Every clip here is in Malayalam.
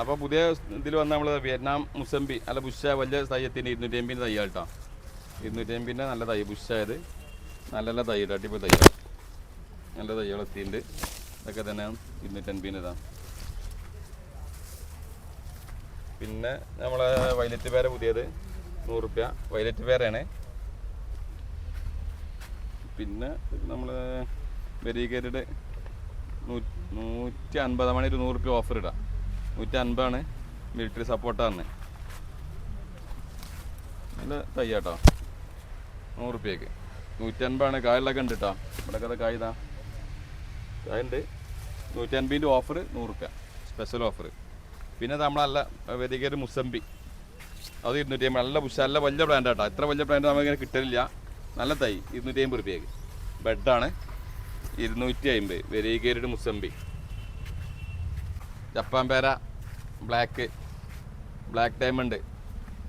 അപ്പോൾ പുതിയ ഇതിൽ വന്ന നമ്മൾ വിയറ്റ്നാം മുസംബി അല്ല ബുഷ വലിയ തയ്യത്തിന് ഇരുന്നൂറ്റി എമ്പിന്റെ തയ്യ കേട്ടോ. ഇരുന്നൂറ്റി എമ്പിന്റെ നല്ല തൈ ബുഷായത് നല്ല നല്ല തൈ കേട്ടോ അടിപൊളി തയ്യ നല്ല തയ്യകൾ എത്തിയിട്ടുണ്ട്. ഇതൊക്കെ തന്നെ ഇരുന്നൂറ്റി എൺപതിന്റെ ഇതാണ് പിന്നെ നമ്മളെ വൈലറ്റ് പേര പുതിയത് നൂറ് റുപ്യ. വൈലറ്റ് പേരയാണ്. പിന്നെ നമ്മൾ വെരിഗേറ്റഡ് നൂറ്റി അൻപതാമാണ് ഒരു നൂറ് റുപ്യ ഓഫർ ഇടാം. നൂറ്റി അൻപതാണ് മിലിറ്ററി സപ്പോർട്ടാണ് നല്ല തയ്യാട്ടോ. റുപ്യക്ക് നൂറ്റി അൻപതാണ് കായലൊക്കെ ഉണ്ട് കേട്ടോ ഇവിടെ കഥ കായതാ കായുണ്ട് കായ നൂറ്റി അൻപതിന്റെ ഓഫർ റുപ്യ സ്പെഷ്യൽ ഓഫർ പിന്നെ നമ്മളല്ല വെരികേര് മുസമ്പി. അത് ഇരുന്നൂറ്റി അമ്പത് നല്ല പുഷ നല്ല വലിയ ബ്രാൻഡ് കേട്ടോ ഇത്ര വലിയ ബ്രാൻഡ് നമുക്കിങ്ങനെ കിട്ടലില്ല. നല്ല തൈ. ഇരുന്നൂറ്റി അമ്പത് റുപ്യക്ക്. ബെഡാണ് ഇരുന്നൂറ്റി അമ്പത് വെരീകേരുടെ മുസംബി ജപ്പാൻ പേര ബ്ലാക്ക് ബ്ലാക്ക് ഡയമണ്ട്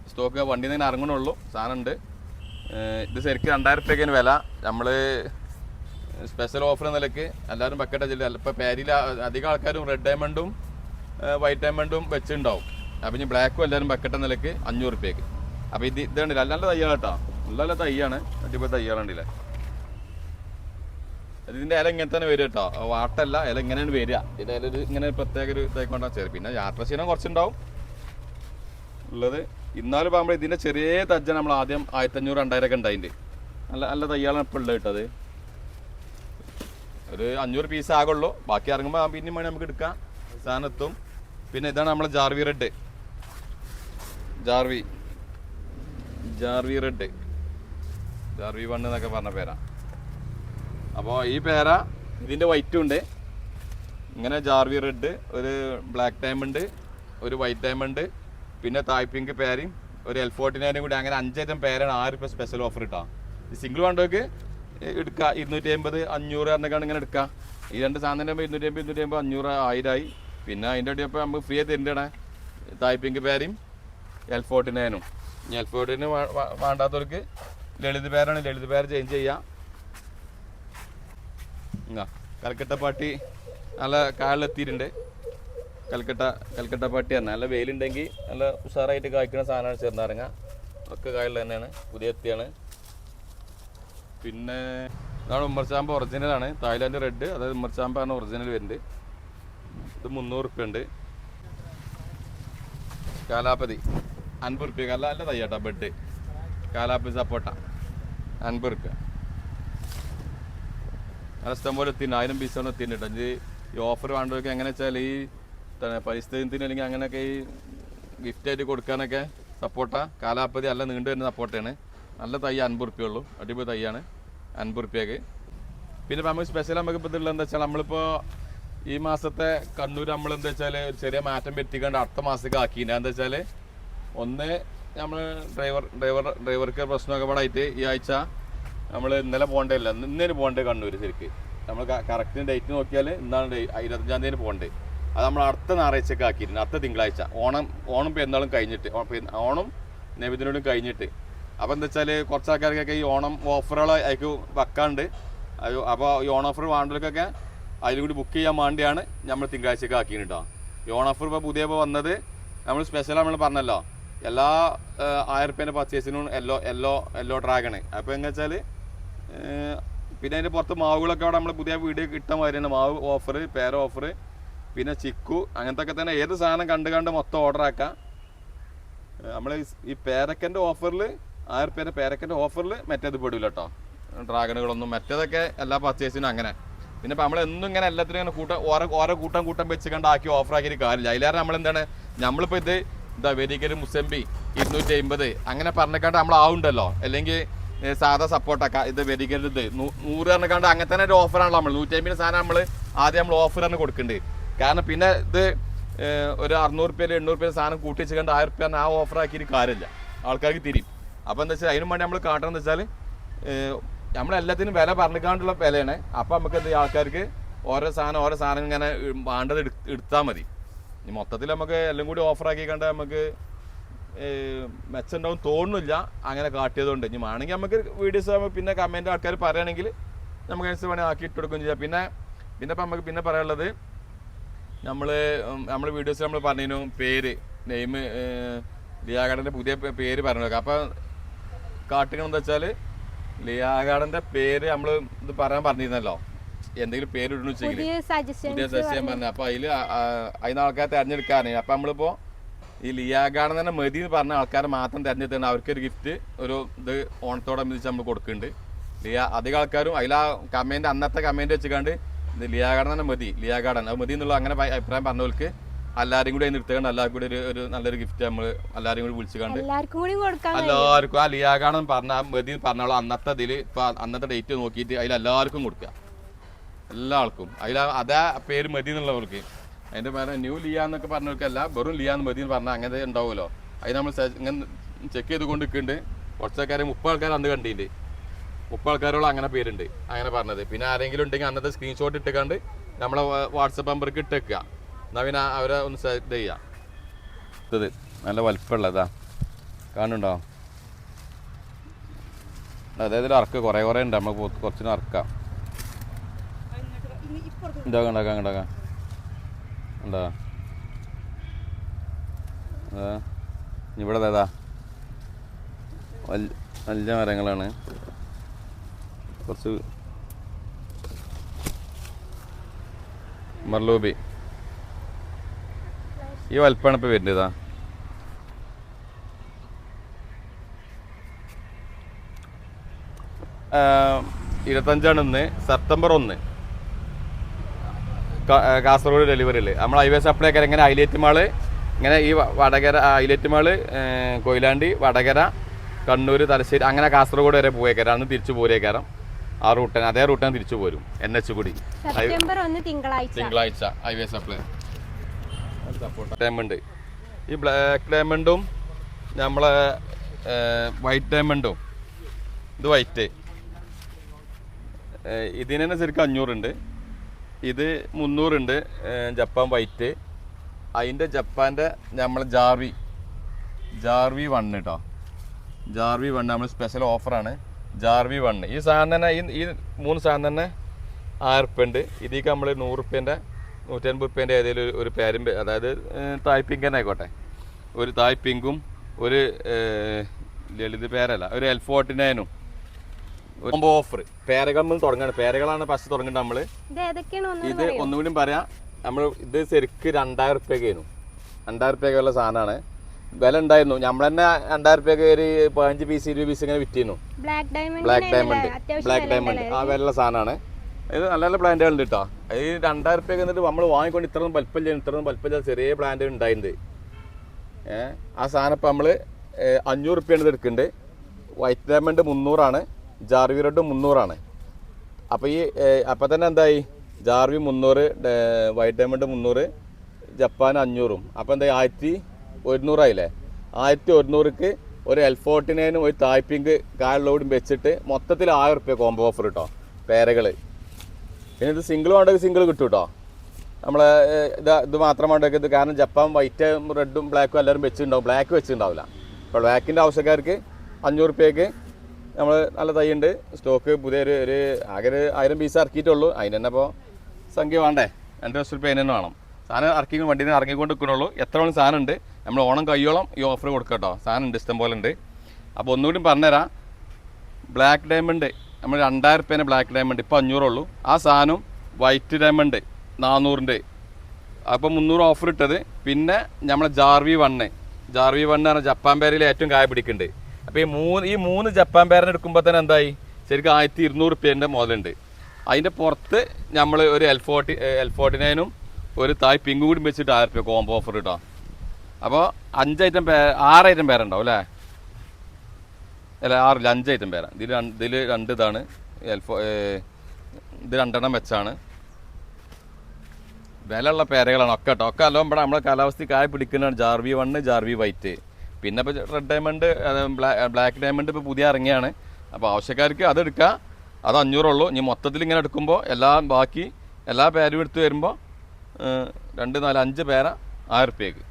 സ്റ്റോക്ക് വണ്ടി നിന്ന് ഇറങ്ങണുള്ളൂ സാധനം ഉണ്ട് ഇത് ശരിക്കും രണ്ടായിരം റുപ്യക്കാണ് വില നമ്മൾ സ്പെഷ്യൽ ഓഫർ നിലയ്ക്ക് എല്ലാവരും ബക്കറ്റ് വെച്ചിട്ട് ഇപ്പോൾ പേരിൽ അധികം ആൾക്കാരും റെഡ് ഡയമണ്ടും വൈറ്റ് ഡയമണ്ടും വെച്ചിട്ടുണ്ടാവും. അപ്പം ഇനി ബ്ലാക്കും എല്ലാവരും ബക്കറ്റ് നിലയ്ക്ക് അഞ്ഞൂറ് റുപ്യക്ക്. അപ്പോൾ ഇത് ഇതുണ്ട് നല്ല തയ്യാണ് കേട്ടോ. നല്ല തയ്യാണ്. അടിപൊളി തയ്യാളുണ്ടല്ലേ ഇതിന്റെ ഇല ഇങ്ങനെ തന്നെ വരും കേട്ടോ. വാട്ടല്ല ഇല ഇങ്ങനെയാണ് വരിക. ഇതിന്റെ ഇല ഇങ്ങനെ പ്രത്യേക ഒരു ഇതായിക്കൊണ്ടാ ചേരും പിന്നെ യാത്ര ക്ഷീണം കുറച്ചുണ്ടാവും. ഉള്ളത് ഇന്നാലും നമ്മൾ ഇതിന്റെ ചെറിയ തജ്ജ നമ്മൾ ആദ്യം ആയിരത്തഞ്ഞൂറ് രണ്ടായിരം ഒക്കെ ഉണ്ടായിട്ടുണ്ട് നല്ല നല്ല തയ്യാളാണ് ഇപ്പോൾ ഉള്ളത് കേട്ടത് ഒരു അഞ്ഞൂറ് പീസ് ആകുള്ളൂ. ബാക്കി ഇറങ്ങുമ്പോൾ പിന്നെ മണി നമുക്ക് എടുക്കാം. സാധനത്തും പിന്നെ ഇതാണ് നമ്മളെ Jarvi red. Jarvi. Jarvi red. Jarvi one എന്നൊക്കെ പറഞ്ഞ പേരാ. അപ്പോൾ ഈ പേര ഇതിന്റെ വൈറ്റും ഉണ്ട്. ഇങ്ങനെ ജാർവി റെഡ് ഒരു ബ്ലാക്ക് ഡയമണ്ട് ഒരു വൈറ്റ് ഡയമണ്ട് പിന്നെ തായ് പിങ്ക് പേരയും ഒരു എൽ ഫോർട്ടി നയനും കൂടി. അങ്ങനെ അഞ്ചായിരം പേരാണ് ആറ് ഇപ്പോൾ സ്പെഷ്യൽ ഓഫർ ഇട്ടാ. സിംഗിൾ വേണ്ടവർക്ക് എടുക്കുക ഇരുന്നൂറ്റി അമ്പത് അഞ്ഞൂറ് എന്നൊക്കെയാണ് ഇങ്ങനെ എടുക്കുക ഈ രണ്ട് സാധനം ഇരുന്നൂറ്റി അമ്പത് ഇരുന്നൂറ്റി അമ്പത് അഞ്ഞൂറ് ആയിരമായി പിന്നെ അതിന്റെ ഇടയിൽ ഇപ്പോൾ നമുക്ക് ഫ്രീ ആയി തരുന്നതാണ് തായ് പിങ്ക് പേരയും എൽ ഫോർട്ടി നയനും എൽ എൽ ഫോർട്ടിന് വേണ്ടാത്തവർക്ക് ലളിത് പേരാണ്. ലളിത് പേര് ചേഞ്ച് ചെയ്യാം. കൽക്കട്ട പാട്ടി നല്ല കാലിലെത്തിയിട്ടുണ്ട്. കൽക്കട്ട കൽക്കട്ട പാട്ടി തന്നെ. നല്ല വെയിലുണ്ടെങ്കിൽ നല്ല ഉഷാറായിട്ട് കായ്ക്കുന്ന സാധനമാണ് ചെറുനാരങ്ങ. ഒക്കെ കായൽ തന്നെയാണ്. പുതിയ എത്തിയാണ്. പിന്നെ ഇതാണ് ഉമ്മർച്ചാമ്പ ഒറിജിനലാണ് തായ്ലാൻഡ് റെഡ് അതായത് ഉമ്മർചാമ്പാണ് ഒറിജിനൽ വരുന്നത്. ഇത് മുന്നൂറ് റുപ്യ ഉണ്ട്. കാലാപ്പതി. അൻപത് റുപ്യ കല്ല അല്ല തയ്യാട്ടാ ബെഡ് കാലാപ്പതി സപ്പോട്ട. അൻപത് ഉറുപ്പ്യ നല്ല ഇഷ്ടം പോലെ എത്തിയിട്ടുണ്ട് ആയിരം പീസാണ് എത്തിയിട്ടുണ്ട് ഇത് ഈ ഓഫർ വേണ്ടവർക്ക് എങ്ങനെ വെച്ചാൽ ഈ പരിസ്ഥിതിത്തിന് അല്ലെങ്കിൽ അങ്ങനെയൊക്കെ ഈ ഗിഫ്റ്റ് ആയിട്ട് കൊടുക്കാനൊക്കെ സപ്പോർട്ട കാലാപ്പതി അല്ല നീണ്ടു വരുന്ന സപ്പോർട്ടാണ് നല്ല തൈ അൻപത് റുപ്യ ഉള്ളൂ. അടിപൊളി തൈയാണ്. അൻപത് റുപ്യക്ക് പിന്നെ നമുക്ക് സ്പെഷ്യൽ നമുക്ക് ഇപ്പോൾ ഇതുള്ളത് എന്താ വെച്ചാൽ നമ്മളിപ്പോൾ ഈ മാസത്തെ കണ്ണൂർ നമ്മൾ എന്താ വെച്ചാൽ ചെറിയ മാറ്റം വരുത്തിക്കൊണ്ട് അടുത്ത മാസത്തേക്ക് ആക്കിയില്ല എന്താ വെച്ചാൽ ഒന്ന് നമ്മൾ ഡ്രൈവർ ഡ്രൈവർ ഡ്രൈവർക്ക് പ്രശ്നമൊക്കെ പാടായിട്ട് ഈ ആഴ്ച നമ്മൾ ഇന്നലെ പോകേണ്ടതില്ല ഇന്നേന് പോകേണ്ടത് കണ്ണൂർ ശരിക്ക്. നമ്മൾ കറക്റ്റ് ഡേറ്റ് നോക്കിയാൽ ഇന്നാണ് ഇരുപത്തഞ്ചാം തീയതി പോകേണ്ടത് അത് നമ്മൾ അടുത്ത ഞായറാഴ്ചക്ക് ആക്കിയിരുന്നു അടുത്ത തിങ്കളാഴ്ച. ഓണം ഓണം പെരുന്നാളും കഴിഞ്ഞിട്ട്. ഓണം നബിദിനോടും കഴിഞ്ഞിട്ട്. അപ്പോൾ എന്താ വെച്ചാൽ കുറച്ച് ആൾക്കാർക്കൊക്കെ ഈ ഓണം ഓഫറുകൾ അതിക്ക് വെക്കാണ്ട്. അപ്പോൾ ഈ ഓൺ ഓഫർ വേണ്ടവർക്കൊക്കെ അതിലും കൂടി ബുക്ക് ചെയ്യാൻ വേണ്ടിയാണ് നമ്മൾ തിങ്കളാഴ്ചക്ക് കേട്ടോ ഈ ഓൺ ഓഫർ ഇപ്പോൾ പുതിയ ഇപ്പോൾ വന്നത് നമ്മൾ സ്പെഷ്യൽ നമ്മൾ പറഞ്ഞല്ലോ. എല്ലാ ആയിരം റുപ്യേന്റെ പർച്ചേസിനും എല്ലോ എല്ലോ എല്ലോ ഡ്രാഗണ് അപ്പോൾ എങ്ങനെ വെച്ചാൽ പിന്നെ അതിന്റെ പുറത്ത് മാവുകളൊക്കെ അവിടെ നമ്മൾ പുതിയ വീഡിയോ കിട്ടാൻ മാതിരിയാണ് മാവ് ഓഫർ പേര ഓഫർ പിന്നെ ചിക്കു അങ്ങനത്തെ ഒക്കെ തന്നെ ഏത് സാധനം കണ്ട് കണ്ട് മൊത്തം ഓർഡർ ആക്കാം. നമ്മൾ ഈ പേരക്കന്റെ ഓഫറിൽ ആയിരം പേരെ പേരക്കന്റെ ഓഫറിൽ മറ്റേത് പെടില്ല കേട്ടോ ഡ്രാഗണുകളൊന്നും മറ്റേതൊക്കെ എല്ലാ പർച്ചേസിനും അങ്ങനെ. പിന്നെ ഇപ്പം നമ്മളെന്നും ഇങ്ങനെ എല്ലാത്തിനും ഇങ്ങനെ കൂട്ടം ഓരോ ഓരോ കൂട്ടം കൂട്ടം വെച്ച് കണ്ടാക്കി ഓഫർ ആക്കിയിട്ട് കാര്യമില്ല. അതിലേറെ നമ്മളെന്താണ്? നമ്മളിപ്പോൾ ഇത് എന്താ വെരിക്കൽ മുസംബി ഇരുന്നൂറ്റി അമ്പത് അങ്ങനെ പറഞ്ഞേക്കാണ്ട് നമ്മൾ ആവുണ്ടല്ലോ അല്ലെങ്കിൽ സാധാ സപ്പോർട്ടൊക്കെ ഇത് വരികരുത് നൂറ് പറഞ്ഞേക്കാണ്ട് അങ്ങനെ തന്നെ ഒരു ഓഫറാണല്ലോ നമ്മൾ നൂറ്റി അമ്പത് സാധനം നമ്മൾ ആദ്യം നമ്മൾ ഓഫർ തന്നെ കൊടുക്കുന്നുണ്ട് കാരണം പിന്നെ ഇത് ഒരു അറുന്നൂറ് റുപ്യ എണ്ണൂറ് റുപ്യ സാധനം കൂട്ടി വെച്ച് കണ്ട് ആയിരം റുപ്യ ആ ഓഫർ ആക്കിയിട്ട് കാര്യമില്ല. ആൾക്കാർക്ക് തിരിയും. അപ്പോൾ എന്താ വെച്ചാൽ അതിനും വേണ്ടി നമ്മൾ കാട്ടണം വെച്ചാൽ നമ്മളെല്ലാത്തിനും വില പറഞ്ഞിക്കാണ്ടുള്ള വിലയാണ്. അപ്പോൾ നമുക്ക് എന്ത് ആൾക്കാർക്ക് ഓരോ സാധനം ഓരോ സാധനം ഇങ്ങനെ വേണ്ടത് എടുത്താൽ മതി. മൊത്തത്തിൽ നമുക്ക് എല്ലാം കൂടി ഓഫർ ആക്കി കണ്ട് നമുക്ക് മെച്ചുണ്ടാവും തോന്നുന്നില്ല. അങ്ങനെ കാട്ടിയതുകൊണ്ട്. ഇനി വേണമെങ്കിൽ നമുക്ക് വീഡിയോസ് ആകുമ്പോൾ പിന്നെ കമന്റ് ആൾക്കാർ പറയുകയാണെങ്കിൽ നമുക്ക് അനുസരിച്ച് വേണമെങ്കിൽ ആക്കി ഇട്ട് കൊടുക്കുകയും ചെയ്യാം. പിന്നെ പിന്നെ ഇപ്പം നമുക്ക് പിന്നെ പറയാനുള്ളത് നമ്മൾ നമ്മൾ വീഡിയോസിൽ നമ്മൾ പറഞ്ഞു പേര് നെയിം ലിയാഗാർഡന്റെ പുതിയ പേര് പറഞ്ഞു നോക്കാം അപ്പം കാട്ടുകൾ വെച്ചാൽ ലിയാഗാർഡന്റെ പേര് നമ്മൾ ഇത് പറയാൻ പറഞ്ഞിരുന്നല്ലോ. എന്തെങ്കിലും പേര് ഇടണമെന്ന് വെച്ചെങ്കിൽ പുതിയ സജഷൻ പറഞ്ഞു അപ്പോൾ അതിൽ അതിന് ആൾക്കാരെ തെരഞ്ഞെടുക്കാറ് അപ്പോൾ നമ്മളിപ്പോ ഈ ലിയാഗാർഡൻ തന്നെ മതി എന്ന് പറഞ്ഞ ആൾക്കാരെ മാത്രം തെരഞ്ഞെടുത്താണ് അവർക്കൊരു ഗിഫ്റ്റ് ഒരു ഇത് ഓണത്തോടനുബന്ധിച്ച് നമ്മൾ കൊടുക്കുന്നുണ്ട്. ലിയ അധികം ആൾക്കാരും അതിൽ ആ കമന്റ് അന്നത്തെ കമന്റ് വെച്ചുകൊണ്ട് ഇത് ലിയാഗാർഡൻ തന്നെ മതി ലിയാഗാർഡൻ അത് മതി എന്നുള്ള അങ്ങനെ അഭിപ്രായം പറഞ്ഞവർക്ക് എല്ലാവരും കൂടി നിർത്തുകൊണ്ട് എല്ലാവർക്കും കൂടി ഒരു നല്ലൊരു ഗിഫ്റ്റ് നമ്മൾ എല്ലാവരും കൂടി എല്ലാവർക്കും കൊടുക്കാൻ കഴിയും. എല്ലാവർക്കും ആ ലിയാഗാർഡൻ പറഞ്ഞ മതി പറഞ്ഞോളൂ അന്നത്തെ ഇതിൽ ഇപ്പൊ അന്നത്തെ ഡേറ്റ് നോക്കിയിട്ട് അതിൽ എല്ലാവർക്കും കൊടുക്കുക. എല്ലാ ആൾക്കും അതിൽ അതാ പേര് മതി എന്നുള്ളവർക്ക്. അതിന്റെ മേലെ ന്യൂ ലിയ എന്നൊക്കെ പറഞ്ഞവർക്കല്ല വെറും ലിയ എന്ന് മതി എന്ന് പറഞ്ഞാൽ അങ്ങനെ ഉണ്ടാവുമല്ലോ അത് നമ്മൾ ഇങ്ങനെ ചെക്ക് ചെയ്ത് കൊണ്ട് നിൽക്കുന്നുണ്ട് കുറച്ച് ആൾക്കാർ മുപ്പത് ആൾക്കാർ അന്ന് കണ്ടിട്ടുണ്ട്. മുപ്പത് ആൾക്കാരോളം അങ്ങനെ പേരുണ്ട് അങ്ങനെ പറഞ്ഞത്. പിന്നെ ആരെങ്കിലും ഉണ്ടെങ്കിൽ അന്നത്തെ സ്ക്രീൻഷോട്ട് ഇട്ടുകൊണ്ട് നമ്മളെ വാട്സപ്പ് നമ്പർക്ക് ഇട്ടേക്കുക എന്നാൽ പിന്നെ അവരെ ഒന്ന് സെലക്ട് ചെയ്യുക ചെയ്യാം. ഇത് നല്ല വലിപ്പമുള്ളതാ. കാണുന്നുണ്ടോ? അതായത് അറക്ക് കുറേ കുറേ ഉണ്ട്. നമ്മൾ കുറച്ചിന് അറക്കാം ഇതാ ഉണ്ടാക്കാം ഉണ്ടാക്കാം ഉണ്ടോ? ഇവിടെ ഏതാ? വലിയ മരങ്ങളാണ്. കുറച്ച് മർലൂബി. ഈ വലിപ്പമാണ് വരുന്നത് ഇതാ. ഇരുപത്തഞ്ചാണ് ഇന്ന് സെപ്റ്റംബർ ഒന്ന്. കാ- ഡെലിവറി കാസർഗോഡ് ഡെലിവറിയിൽ നമ്മൾ ഹൈവേ സപ്ലൈ ഒക്കെ ഇങ്ങനെ ഹൈലൈറ്റ് മാൾ ഇങ്ങനെ ഈ വടകര ഹൈലൈറ്റ് മാൾ കൊയിലാണ്ടി വടകര കണ്ണൂർ തലശ്ശേരി അങ്ങനെ കാസർഗോഡ് വരെ പോയേക്കാരം. അന്ന് തിരിച്ചു പോരേക്കാരം. ആ റൂട്ടിന് അതേ റൂട്ടിന് തിരിച്ചു പോരും എൻ എച്ച് കൂടി. സെപ്റ്റംബർ ഒന്ന് തിങ്കളാഴ്ച. തിങ്കളാഴ്ച ഹൈവേ സപ്ലൈ ഡയമണ്ട് ഈ ബ്ലാക്ക് ഡയമണ്ടും നമ്മളെ വൈറ്റ് ഡയമണ്ടും ഇത് വൈറ്റ് ഇതിന് തന്നെ ശരിക്കും അഞ്ഞൂറുണ്ട്. ഇത് മുന്നൂറുണ്ട് ജപ്പാൻ വൈറ്റ് അതിന്റെ ജപ്പാന്റെ നമ്മൾ ജാർവി. ജാർവി വൺ കേട്ടോ ജാർവി വൺ നമ്മൾ സ്പെഷ്യൽ ഓഫറാണ് ജാർവി വൺ ഈ സാധനം തന്നെ ഈ ഈ മൂന്ന് സാധനം തന്നെ ആയിരം ഉറുപ്പ്യ ഉണ്ട് ഇതിലേക്ക് നമ്മൾ നൂറ് റുപ്യേന്റെ നൂറ്റൻപത് റുപ്യേന്റെ ഏതെങ്കിലും ഒരു- ഒരു പേരും അതായത് തായ് പിങ്ക് തന്നെ ആയിക്കോട്ടെ. ഒരു തായ് പിങ്കും ഒരു ലളിത് പേരല്ല ഒരു എൽ ഫോർട്ടി നയനും കോംബോ ഓഫർ പേരകൾ തുടങ്ങാണ്. പേരകളാണ് ഫസ്റ്റ് തുടങ്ങുന്നത് നമ്മൾ. ഇത് ഒന്നുകൂടി പറയാം. നമ്മൾ ഇത് ശരിക്ക് രണ്ടായിരം റുപ്യക്കായിരുന്നു രണ്ടായിരം റുപ്യക്കുള്ള സാധനമാണ്. വില ഉണ്ടായിരുന്നു നമ്മൾ തന്നെ രണ്ടായിരം റുപ്യക്ക് ഒരു പതിനഞ്ച് പീസ് ഇരുപത് പീസ് ഇങ്ങനെ വിറ്റിരുന്നു. ബ്ലാക്ക് ഡയമണ്ട് ബ്ലാക്ക് ഡയമണ്ട് അത്യാവശ്യം ബ്ലാക്ക് ഡയമണ്ട് ആ വില സാധനമാണ്. ഇത് നല്ല നല്ല പ്ലാന്റുകൾ ഉണ്ട് കേട്ടോ ഈ രണ്ടായിരം റുപ്യക്ക് എന്നിട്ട് നമ്മൾ വാങ്ങിക്കൊണ്ട് ഇത്രയും വലിപ്പമില്ല ഇത്രയും വലിപ്പമില്ല ചെറിയ പ്ലാന്റ് ഉണ്ടായിട്ടുണ്ട്. ഏഹ് ആ സാധനം ഇപ്പം നമ്മൾ അഞ്ഞൂറ് റുപ്യാണ് ഇത് എടുക്കുന്നുണ്ട് വൈറ്റ് ഡയമണ്ട് മുന്നൂറാണ്. ജാർവി റെഡ് മുന്നൂറാണ്. അപ്പോൾ ഈ അപ്പം തന്നെ എന്തായി? ജാർവി മുന്നൂറ് വൈറ്റ് ഡയമണ്ട് മുന്നൂറ് ജപ്പാൻ അഞ്ഞൂറും. അപ്പോൾ എന്തായി? ആയിരത്തി ഒരുന്നൂറായില്ലേ ആയിരത്തി ഒരുന്നൂറിക്ക് ഒരു എൽ ഫോർട്ടി നയനും ഒരു തായ്പിങ്ക് കാലിലോടും വെച്ചിട്ട് മൊത്തത്തിൽ ആയിരം റുപ്യ കോംബോ ഓഫർ കേട്ടോ പേരകൾ പിന്നെ ഇത് സിംഗിൾ വേണ്ടെങ്കിൽ സിംഗിൾ കിട്ടും കേട്ടോ നമ്മളെ ഇത് ഇത് മാത്രം വേണ്ടത് കാരണം ജപ്പാൻ വൈറ്റ് റെഡും ബ്ലാക്കും എല്ലാവരും വെച്ചിട്ടുണ്ടാവും. ബ്ലാക്ക് വെച്ചിട്ടുണ്ടാവില്ല. അപ്പോൾ ബ്ലാക്കിന്റെ ആവശ്യക്കാർക്ക് അഞ്ഞൂറ് റുപ്യക്ക് നമ്മൾ നല്ല തൈയുണ്ട്. സ്റ്റോക്ക് പുതിയൊരു ഒരു ആകെ ഒരു ആയിരം പീസ് ഇറക്കിയിട്ടുള്ളൂ. അതിന് തന്നെ ഇപ്പോൾ സംഖ്യ വേണ്ടേ? രണ്ട് ലക്ഷം റുപ്യ അതിന് തന്നെ വേണം. സാധനം ഇറക്കി വണ്ടിയിൽ നിന്ന് ഇറങ്ങിക്കൊണ്ട് നിൽക്കണുള്ളൂ. എത്രയോളം സാധനം ഉണ്ട്? നമ്മൾ ഓണം കയ്യോളം ഈ ഓഫർ കൊടുക്കാം കേട്ടോ. സാധനം ഉണ്ട് ഇഷ്ടം പോലെ ഉണ്ട്. അപ്പോൾ ഒന്നുകൂടി പറഞ്ഞുതരാം. ബ്ലാക്ക് ഡയമണ്ട് നമ്മൾ രണ്ടായിരം റുപ്യേനെ ബ്ലാക്ക് ഡയമണ്ട് ഇപ്പോൾ അഞ്ഞൂറുള്ളൂ ആ സാധനം വൈറ്റ് ഡയമണ്ട് നാനൂറിന്റെ അപ്പോൾ മുന്നൂറ് ഓഫർ ഇട്ടത്. പിന്നെ നമ്മളെ ജാർവി വണ്ണ്. ജാർവി വണ്ണ് പറഞ്ഞാൽ ജപ്പാൻ പേരിൽ ഏറ്റവും കായ പിടിക്കുന്നുണ്ട്. അപ്പോൾ ഈ മൂന്ന് ഈ മൂന്ന് ജപ്പാൻ പേരൻ എടുക്കുമ്പോൾ തന്നെ എന്തായി? ശരിക്കും ആയിരത്തി ഇരുന്നൂറ് റുപ്യേന്റെ മുതലുണ്ട്. അതിന്റെ പുറത്ത് നമ്മൾ ഒരു എൽ ഫോർട്ടി എൽ ഫോർട്ടി നയനും ഒരു തായ് പിങ്ക് കൂടി വെച്ചിട്ട് ആയിരം റുപ്യ കോംബോ ഓഫർ കിട്ടാം അപ്പോൾ അഞ്ച് പേ ആറ് ഐറ്റം പേരുണ്ടാവും അല്ലേ? അല്ല ആറില്ല അഞ്ച് ഐറ്റം പേരാ. ഇതിൽ രണ്ട് ഇതിൽ രണ്ട് ഇതാണ്. എൽഫോ ഇത് രണ്ടെണ്ണം വെച്ചാണ്. വിലയുള്ള പേരകളാണ് ഒക്കെ കേട്ടോ. ഒക്കെ അല്ലോ നമ്മുടെ കാലാവസ്ഥയ്ക്ക് ആയി പിടിക്കുന്നതാണ്. Jarvi one Jarvi white. പിന്നെ ഇപ്പോൾ റെഡ് ഡയമണ്ട് ബ്ലാക്ക് ഡയമണ്ട് ഇപ്പോൾ പുതിയ ഇറങ്ങിയാണ്. അപ്പോൾ ആവശ്യക്കാർക്ക് അത് എടുക്കുക അത് അഞ്ഞൂറുള്ളൂ. ഇനി മൊത്തത്തിൽ ഇങ്ങനെ എടുക്കുമ്പോൾ എല്ലാ ബാക്കി എല്ലാ പേരും എടുത്ത് വരുമ്പോൾ രണ്ട് നാല് അഞ്ച് പേര ആയിരം റുപ്യക്ക്